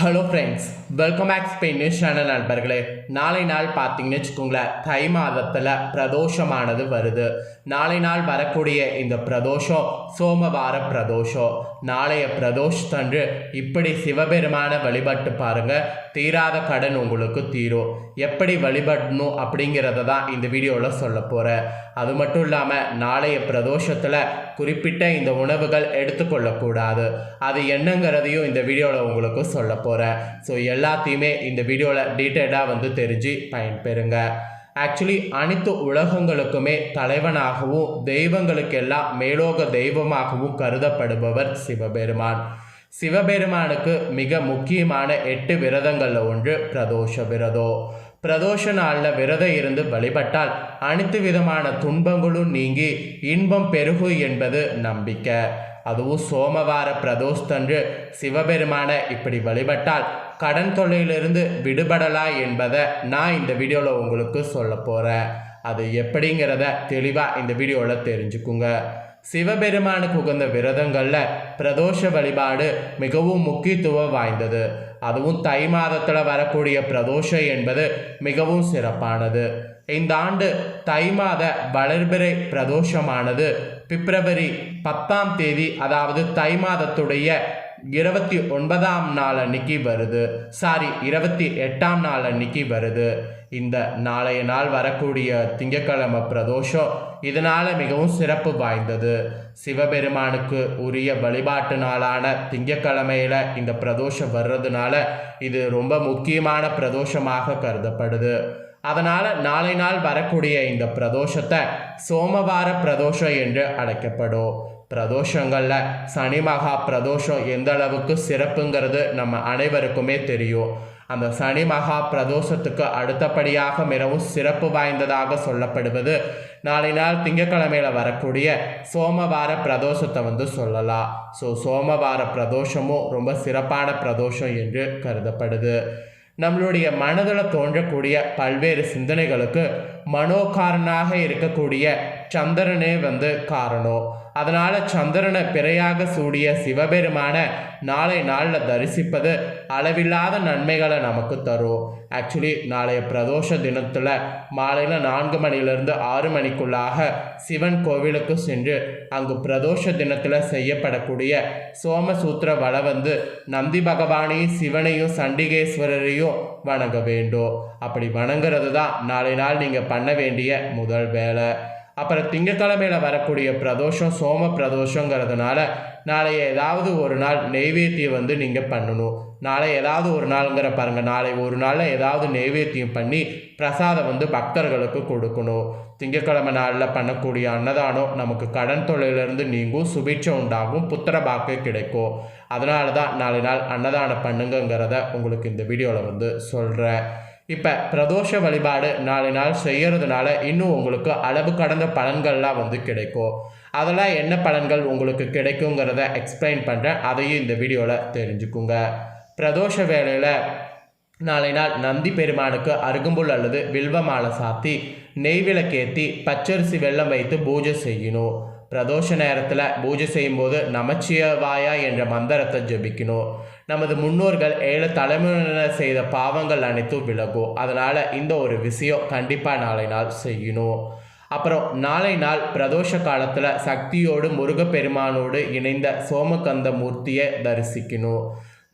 Hello friends welcome back Spain news channel நண்பர்களே. நாளை நாள் பார்த்தீங்கன்னு வச்சுக்கோங்களேன் தை மாதத்தில் பிரதோஷமானது வருது. நாளை நாள் வரக்கூடிய இந்த பிரதோஷம் சோமவார பிரதோஷம். நாளைய பிரதோஷத்தன்று இப்படி சிவபெருமான வழிபட்டு பாருங்கள் தீராத கடன் உங்களுக்கு தீரும். எப்படி வழிபடணும் அப்படிங்கிறத தான் இந்த வீடியோவில் சொல்ல போகிறேன் அது மட்டும் இல்லாமல் நாளைய பிரதோஷத்தில் குறிப்பிட்ட இந்த உணவுகள் எடுத்துக்கொள்ளக்கூடாது. அது என்னங்கிறதையும் இந்த வீடியோவில் உங்களுக்கு சொல்ல போகிறேன் ஸோ எல்லாத்தையுமே இந்த வீடியோவில் டீட்டெயிலாக வந்து தெரிஞ்சு பயன்பெறுங்க. ஆக்சுவலி அனைத்து உலகங்களுக்குமே தலைவனாகவும் தெய்வங்களுக்கெல்லாம் மேலோக தெய்வமாகவும் கருதப்படுபவர் சிவபெருமான். சிவபெருமானுக்கு மிக முக்கியமான எட்டு விரதங்களில் ஒன்று பிரதோஷ விரதம் பிரதோஷ நாளில் விரதம் இருந்து வழிபட்டால் அனைத்து விதமான துன்பங்களும் நீங்கி இன்பம் பெருகு என்பது நம்பிக்கை. அதுவும் சோமவார பிரதோஷத்தன்று சிவபெருமானை இப்படி வழிபட்டால் கடன் தொல்லையிலிருந்து விடுபடலா என்பதை நான் இந்த வீடியோவில் உங்களுக்கு சொல்ல போகிறேன் அது எப்படிங்கிறத தெளிவாக இந்த வீடியோவில் தெரிஞ்சுக்குங்க. சிவபெருமானுக்கு உகந்த விரதங்களில் பிரதோஷ வழிபாடு மிகவும் முக்கியத்துவம் வாய்ந்தது. அதுவும் தை மாதத்தில் வரக்கூடிய பிரதோஷம் என்பது மிகவும் சிறப்பானது. இந்த ஆண்டு தை மாத வளர்பிறை பிரதோஷமானது பிப்ரவரி பத்தாம் தேதி அதாவது தை மாதத்துடைய இருபத்தி ஒன்பதாம் நாள் அன்னைக்கு வருது. சாரி இருபத்தி எட்டாம் நாள் அன்னைக்கு வருது. இந்த நாளைய நாள் வரக்கூடிய திங்கட்கிழமை பிரதோஷம் இதனால் மிகவும் சிறப்பு வாய்ந்தது. சிவபெருமானுக்கு உரிய வழிபாட்டு நாளான திங்கக்கிழமையில் இந்த பிரதோஷம் வர்றதுனால இது ரொம்ப முக்கியமான பிரதோஷமாக கருதப்படுது. அதனால் நாளை நாள் வரக்கூடிய இந்த பிரதோஷத்தை சோமவார பிரதோஷம் என்று அழைக்கப்படும். பிரதோஷங்களில் சனி மகா பிரதோஷம் எந்த அளவுக்கு சிறப்புங்கிறது நம்ம அனைவருக்குமே தெரியும். அந்த சனி மகா பிரதோஷத்துக்கு அடுத்தபடியாக மிகவும் சிறப்பு வாய்ந்ததாக சொல்லப்படுவது நாளை நாள் திங்கக்கிழமையில் வரக்கூடிய சோமவார பிரதோஷத்தை வந்து சொல்லலாம். ஸோ சோமவார பிரதோஷமும் ரொம்ப சிறப்பான பிரதோஷம் என்று கருதப்படுது. நம்மளுடைய மனதில் தோன்றக்கூடிய பல்வேறு சிந்தனைகளுக்கு மனோகாரனாக இருக்கக்கூடிய சந்திரனே வந்து காரணம். அதனால் சந்திரனை பிறையாக சூடிய சிவபெருமான நாளை நாளில் தரிசிப்பது அளவில்லாத நன்மைகளை நமக்கு தரும். ஆக்சுவலி நாளைய பிரதோஷ தினத்தில் மாலையில் நான்கு மணிலிருந்து ஆறு மணிக்குள்ளாக சிவன் கோவிலுக்கு சென்று அங்கு பிரதோஷ தினத்தில் செய்யப்படக்கூடிய சோமசூத்திர வள வந்து நந்தி பகவானையும் சிவனையும் சண்டிகேஸ்வரரையும் வணங்க வேண்டும். அப்படி வணங்குறது தான் நாளை நாள் நீங்கள் பண்ண வேண்டிய முதல் வேலை. அப்புறம் திங்கக்கிழமையில் வரக்கூடிய பிரதோஷம் சோம பிரதோஷங்கிறதுனால நாளை ஏதாவது ஒரு நாள் நெய்வேத்தியம் வந்து நீங்கள் பண்ணணும். நாளை ஏதாவது ஒரு நாளுங்கிற பாருங்கள் நாளை ஒரு நாளில் ஏதாவது நெய்வேத்தியம் பண்ணி பிரசாதம் வந்து பக்தர்களுக்கு கொடுக்கணும். திங்கக்கிழமை நாளில் பண்ணக்கூடிய அன்னதானம் நமக்கு கடன் தொழிலிருந்து நீங்கும் சுபிட்சம் உண்டாகும் புத்திர பாக்கு கிடைக்கும். அதனால தான் நாளை நாள் அன்னதானம் பண்ணுங்கங்கிறத உங்களுக்கு இந்த வீடியோவில் வந்து சொல்கிறேன் இப்போ பிரதோஷ வழிபாடு நாலு நாள் செய்கிறதுனால இன்னும் உங்களுக்கு அளவு கடந்த பலன்கள்லாம் வந்து கிடைக்கும். அதெல்லாம் என்ன பலன்கள் உங்களுக்கு கிடைக்குங்கிறத எக்ஸ்பிளைன் பண்ணுறேன் அதையும் இந்த வீடியோவில் தெரிஞ்சுக்குங்க. பிரதோஷ வேலையில் நாளை நாள் நந்தி பெருமானுக்கு அருகம்புல் அல்லது வில்வ மாலை சாத்தி நெய் விளக்கேற்றி பச்சரிசி வெள்ளம் வைத்து பூஜை செய்யணும். பிரதோஷ நேரத்தில் பூஜை செய்யும்போது நமச்சியவாயா என்ற மந்திரத்தை ஜபிக்கணும். நமது முன்னோர்கள் ஏழு தலைமுறையினர் செய்த பாவங்கள் அனைத்தும் விலகும். அதனால் இந்த ஒரு விஷயம் கண்டிப்பாக நாளை நாள் செய்யணும். அப்புறம் நாளை நாள் பிரதோஷ காலத்தில் சக்தியோடு முருகப்பெருமானோடு இணைந்த சோமகந்த மூர்த்தியை தரிசிக்கணும்.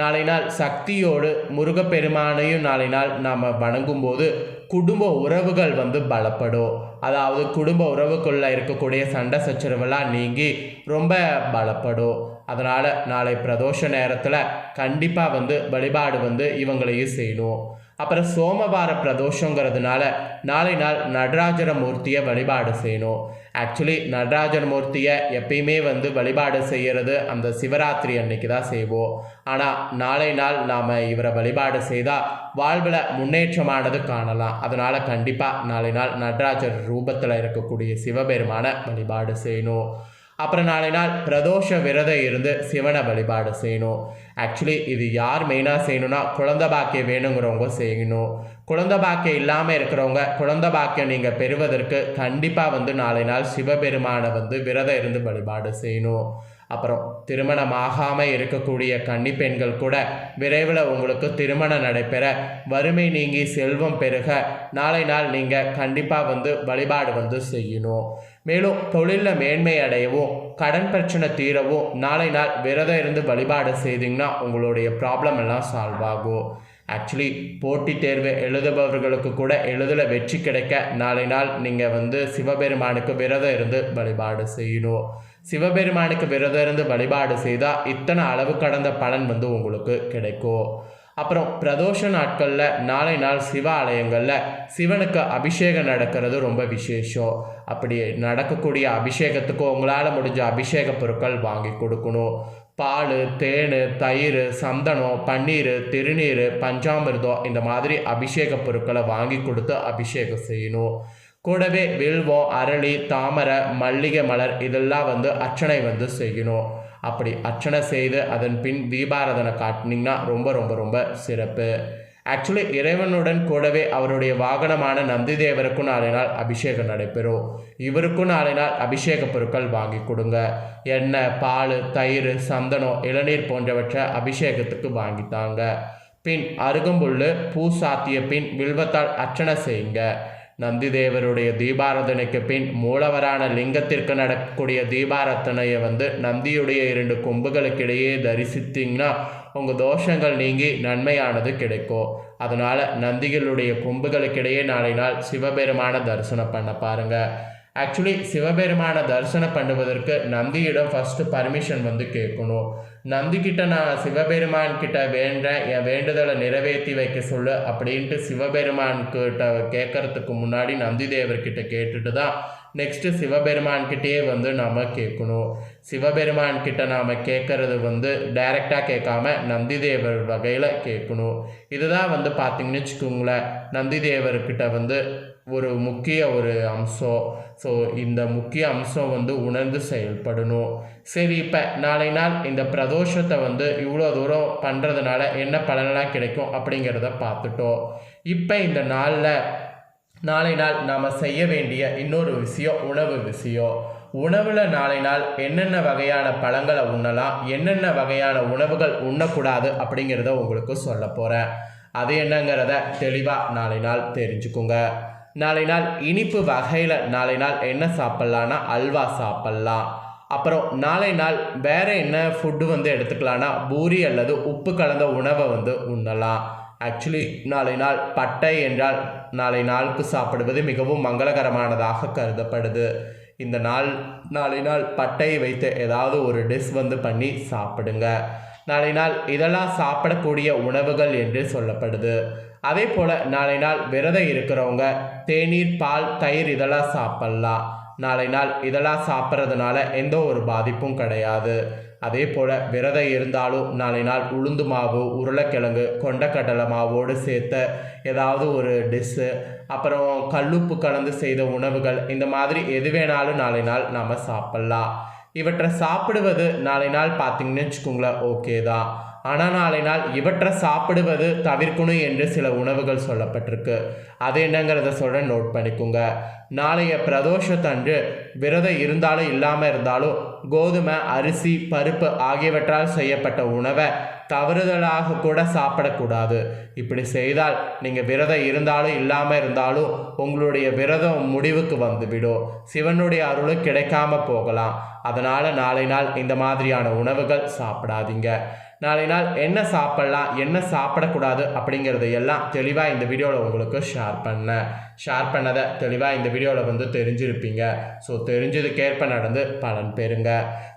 நாளை நாள் சக்தியோடு முருகப்பெருமானையும் நாளை நாள் நாம் வணங்கும்போது குடும்ப உறவுகள் வந்து பலப்படும். அதாவது குடும்ப உறவுக்குள்ளே இருக்கக்கூடிய சண்டை சச்சரவெல்லாம் நீங்கி ரொம்ப பலப்படும். அதனால் நாளை பிரதோஷ நேரத்தில் கண்டிப்பாக வந்து வழிபாடு வந்து இவங்களையும் செய்யணும். அப்புறம் சோமவார பிரதோஷங்கிறதுனால நாளை நாள் நடராஜர மூர்த்தியை வழிபாடு செய்யணும். ஆக்சுவலி நடராஜர் மூர்த்தியை எப்பயுமே வந்து வழிபாடு செய்கிறது அந்த சிவராத்திரி அன்னைக்கு தான் செய்வோம். ஆனால் நாளை நாள் நாம் இவரை வழிபாடு செய்தால் வாழ்வில் முன்னேற்றமானது காணலாம். அதனால் கண்டிப்பாக நாளை நாள் நடராஜர் ரூபத்தில் இருக்கக்கூடிய சிவபெருமான வழிபாடு செய்யணும். அப்புறம் நாளை நாள் பிரதோஷ விரதம் இருந்து சிவனை வழிபாடு செய்யணும். ஆக்சுவலி இது யார் மெயினாக செய்யணும்னா குழந்த பாக்கியம் வேணுங்கிறவங்க செய்யணும். குழந்த பாக்கியம் இல்லாமல் இருக்கிறவங்க குழந்த பாக்கியம் நீங்கள் பெறுவதற்கு கண்டிப்பாக வந்து நாளை நாள் சிவபெருமானை வந்து விரதம் இருந்து வழிபாடு செய்யணும். அப்புறம் திருமணம் ஆகாமல் இருக்கக்கூடிய கன்னி பெண்கள் கூட விரைவில் உங்களுக்கு திருமணம் நடைபெற வறுமை நீங்கி செல்வம் பெருக நாளை நாள் நீங்கள் கண்டிப்பாக வந்து வழிபாடு வந்து செய்யணும். மேலும் தொழிலில் மேன்மை அடையவும் கடன் பிரச்சனை தீரவும் நாளை நாள் விரதம் இருந்து வழிபாடு செய்தீங்கன்னா உங்களுடைய ப்ராப்ளம் எல்லாம் சால்வ் ஆகும். ஆக்சுவலி போட்டித் தேர்வு எழுதுபவர்களுக்கு கூட எழுதல வெற்றி கிடைக்க நாளை நாள் நீங்கள் வந்து சிவபெருமானுக்கு விரதம் இருந்து வழிபாடு செய்யணும். சிவபெருமானுக்கு விரதம் இருந்து வழிபாடு செய்தால் இத்தனை அளவு கடந்த பலன் வந்து உங்களுக்கு கிடைக்கும். அப்புறம் பிரதோஷ நாட்களில் நாளை நாள் சிவ ஆலயங்களில் சிவனுக்கு அபிஷேகம் நடக்கிறது ரொம்ப விசேஷம். அப்படி நடக்கக்கூடிய அபிஷேகத்துக்கு உங்களால் முடிஞ்ச அபிஷேக பொருட்கள் வாங்கி கொடுக்கணும். பால் தேன் தயிர் சந்தனம் பன்னீர் திருநீர் பஞ்சாமிர்தம் இந்த மாதிரி அபிஷேக பொருட்களை வாங்கி கொடுத்து அபிஷேகம் செய்யணும். கூடவே வில்வம் அரளி தாமரை மல்லிகை மலர் இதெல்லாம் வந்து அர்ச்சனை வந்து செய்யணும். அப்படி அர்ச்சனை செய்து அதன் பின் தீபாராதனை காட்டினீங்கன்னா ரொம்ப ரொம்ப ரொம்ப சிறப்பு. ஆக்சுவலி இறைவனுடன் கூடவே அவருடைய வாகனமான நந்தி தேவருக்கும் நாளை நாள் அபிஷேகம் நடைபெறும். இவருக்கும் நாளை நாள் அபிஷேக பொருட்கள் வாங்கி கொடுங்க. எண்ணெய் பால் தயிர் சந்தனம் இளநீர் போன்றவற்றை அபிஷேகத்துக்கு வாங்கித்தாங்க பின் அருகம்புல் பூ சாத்திய பின் வில்வத்தால் அர்ச்சனை செய்யுங்க. நந்திதேவருடைய தீபாராதனைக்கு பின் மூலவரான லிங்கத்திற்கு நடக்கக்கூடிய தீபாராதனையை வந்து நந்தியுடைய இரண்டு கொம்புகளுக்கிடையே தரிசித்தீங்கன்னா உங்கள் தோஷங்கள் நீங்கி நன்மையானது கிடைக்கும். அதனால் நந்திகளுடைய கொம்புகளுக்கிடையே நாளை நாள் சிவபெருமான தரிசனம் பண்ண பாருங்கள் ஆக்சுவலி சிவபெருமானை தரிசனம் பண்ணுவதற்கு நந்தியிடம் ஃபஸ்ட்டு பர்மிஷன் வந்து கேட்கணும். நந்திக்கிட்ட நான் சிவபெருமான் கிட்ட வேண்டேன் என் வேண்டுதலை நிறைவேற்றி வைக்க சொல்லு அப்படின்ட்டு சிவபெருமான் கிட்ட கேட்கறதுக்கு முன்னாடி நந்தி தேவர்கிட்ட கேட்டுட்டு தான் நெக்ஸ்ட்டு சிவபெருமான்கிட்டயே வந்து நாம் கேட்கணும் சிவபெருமான் கிட்ட நாம் கேட்குறது வந்து டைரெக்டாக கேட்காம நந்திதேவர் வகையில் கேட்கணும் இதுதான் வந்து பார்த்திங்கன்னு வச்சுக்கோங்களேன் நந்திதேவர்கிட்ட வந்து ஒரு முக்கிய ஒரு அம்சம் ஸோ இந்த முக்கிய அம்சம் வந்து உணர்ந்து செயல்படணும். சரி இப்போ நாளை நாள் இந்த பிரதோஷத்தை வந்து இவ்வளோ தூரம் பண்ணுறதுனால என்ன பலனெல்லாம் கிடைக்கும் அப்படிங்கிறத பார்த்துட்டோம். இப்போ இந்த நாளில் நாளை நாள் நாம் செய்ய வேண்டிய இன்னொரு விஷயம் உணவு விஷயம். உணவில் நாளை நாள் என்னென்ன வகையான பழங்களை உண்ணலாம் என்னென்ன வகையான உணவுகள் உண்ணக்கூடாது அப்படிங்கிறத உங்களுக்கு சொல்ல போகிறேன் அது என்னங்கிறத தெளிவாக நாளை நாள் தெரிஞ்சுக்குங்க. நாளை நாள் இனிப்பு வகையில் நாளை நாள் என்ன சாப்பிட்லான்னா அல்வா சாப்பிட்லாம். அப்புறம் நாளை நாள் வேறு என்ன ஃபுட்டு வந்து எடுத்துக்கலான்னா பூரி அல்லது உப்பு கலந்த உணவை வந்து உண்ணலாம். ஆக்சுவலி நாளை நாள் பட்டை என்றால் நாளை நாளுக்கு சாப்பிடுவது மிகவும் மங்களகரமானதாக கருதப்படுது. இந்த நாள் நாளை நாள் பட்டையை வைத்து ஏதாவது ஒரு டிஷ் வந்து பண்ணி சாப்பிடுங்க. நாளை நாள் இதெல்லாம் சாப்பிடக்கூடிய உணவுகள் என்று சொல்லப்படுது. அதே போல் நாளை நாள் விரதம் இருக்கிறவங்க தேநீர் பால் தயிர் இதெல்லாம் சாப்பிட்லாம். நாளை நாள் இதெல்லாம் சாப்பிட்றதுனால எந்த ஒரு பாதிப்பும் கிடையாது. அதே போல் விரதம் இருந்தாலும் நாளை நாள் உளுந்து மாவு உருளைக்கிழங்கு கொண்டக்கடலை மாவோடு சேர்த்த ஏதாவது ஒரு டிஷ்ஷு அப்புறம் கல்லுப்பு கலந்து செய்த உணவுகள் இந்த மாதிரி எது வேணாலும் நாளை நாள் நாம் சாப்பிட்லாம். இவற்றை சாப்பிடுவது நாளை நாள் பார்த்தீங்கன்னு வச்சுக்கோங்களேன் ஓகே தான். ஆனால் நாளை நாள் இவற்றை சாப்பிடுவது தவிர்க்கணும் என்று சில உணவுகள் சொல்லப்பட்டிருக்கு. அது என்னங்கிறத சொல்ல நோட் பண்ணிக்கோங்க. நாளைய பிரதோஷத்தன்று விரதம் இருந்தாலும் இல்லாமல் இருந்தாலும் கோதுமை அரிசி பருப்பு ஆகியவற்றால் செய்யப்பட்ட உணவை தவறுதலாக கூட சாப்பிடக்கூடாது. இப்படி செய்தால் நீங்கள் விரதம் இருந்தாலும் இல்லாமல் இருந்தாலும் உங்களுடைய விரதம் முடிவுக்கு வந்துவிடும். சிவனுடைய அருளும் கிடைக்காம போகலாம். அதனால் நாளை நாள் இந்த மாதிரியான உணவுகள் சாப்பிடாதீங்க. நாளை நாள் என்ன சாப்பிட்லாம் என்ன சாப்பிடக்கூடாது அப்படிங்கிறத எல்லாம் தெளிவாக இந்த வீடியோவில் உங்களுக்கு ஷேர் பண்ணேன். ஷேர் பண்ணதை தெளிவாக இந்த வீடியோவில் வந்து தெரிஞ்சிருப்பீங்க. ஸோ தெரிஞ்சதுக்கேற்ப நடந்து பலன் பெறுங்க.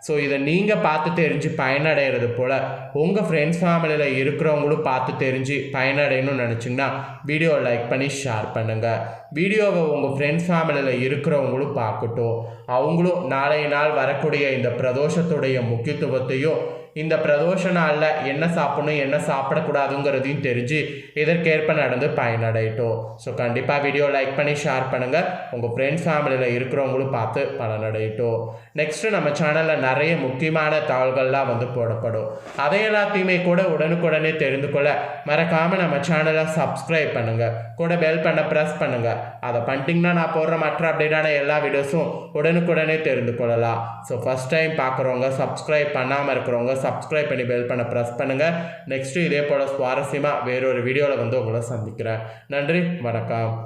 ஸோ இதை நீங்கள் பார்த்து தெரிஞ்சு பயனடைகிறது போல் உங்கள் ஃப்ரெண்ட்ஸ் ஃபேமிலியில் இருக்கிறவங்களும் பார்த்து தெரிஞ்சு பயனடையணும்னு நினச்சிங்கன்னா வீடியோ லைக் பண்ணி ஷேர் பண்ணுங்கள் வீடியோவை உங்கள் ஃப்ரெண்ட்ஸ் ஃபேமிலியில் இருக்கிறவங்களும் பார்க்கட்டும். அவங்களும் நாளைய நாள் வரக்கூடிய இந்த பிரதோஷத்துடைய முக்கியத்துவத்தையும் இந்த பிரதோஷ நாளில் என்ன சாப்பிடணும் என்ன சாப்பிடக்கூடாதுங்கிறதையும் தெரிஞ்சு இதற்கேற்ப நடந்து பயனடையட்டும். ஸோ கண்டிப்பாக வீடியோ லைக் பண்ணி ஷேர் பண்ணுங்கள் உங்கள் ஃப்ரெண்ட்ஸ் ஃபேமிலியில் இருக்கிறவங்களும் பார்த்து பலனடையட்டும். நெக்ஸ்ட்டு நம்ம சேனலில் நிறைய முக்கியமான தகவல்கள்லாம் வந்து போடப்படும். அதை எல்லாத்தையுமே கூட உடனுக்குடனே தெரிந்து கொள்ள மறக்காமல் நம்ம சேனலை சப்ஸ்கிரைப் பண்ணுங்கள் கூட பெல் பண்ண ப்ரெஸ் பண்ணுங்கள் அதை பண்ணிட்டீங்கன்னா நான் போடுற மற்ற அப்டேட்டான எல்லா வீடியோஸும் உடனுக்குடனே தெரிந்து கொள்ளலாம். ஸோ ஃபஸ்ட் டைம் பார்க்குறவங்க சப்ஸ்கிரைப் பண்ணாமல் இருக்கிறவங்க சப்ஸ்கிரைப் பண்ணி பெல் பண்ண ப்ரெஸ் பண்ணுங்கள் நெக்ஸ்ட்டு இதே போல் சுவாரஸ்யமாக வேறொரு வீடியோவில் வந்து உங்களை சந்திக்கிறேன். நன்றி வணக்கம்.